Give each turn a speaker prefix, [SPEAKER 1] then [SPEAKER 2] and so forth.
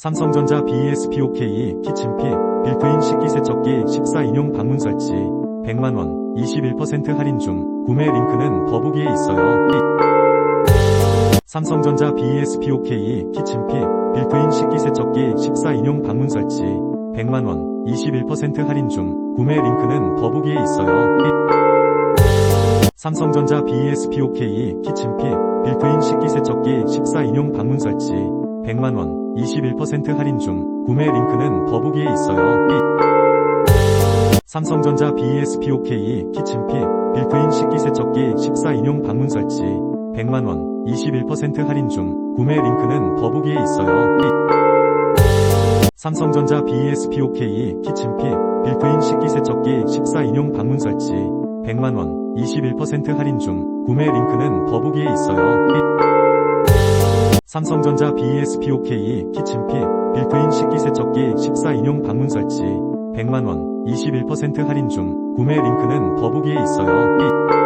[SPEAKER 1] 삼성전자 BESPOK 키친피 빌트인 식기세척기 14인용 방문 설치 100만원 21% 할인 중 구매 링크는 더보기에 있어요. 삼성전자 BESPOK 키친피 빌트인 식기세척기 14인용 방문 설치 100만원 21% 할인 중 구매 링크는 더보기에 있어요. 삼성전자 BESPOK 키친피 빌트인 식기세척기 14인용 방문 설치 100만원 21% 할인 중 구매 링크는 더보기에 있어요. 삼성전자 BESPOK 키친피 빌트인 식기세척기 14인용 방문 설치 100만원 21% 할인 중 구매 링크는 더보기에 있어요. 삼성전자 BESPOK 키친피 빌트인 식기세척기 14인용 방문 설치 100만원 21% 할인 중 구매 링크는 더보기에 있어요. 삼성전자 BESPOK 키친피 빌트인 식기세척기 14인용 방문 설치 100만원 21% 할인 중 구매 링크는 더보기에 있어요.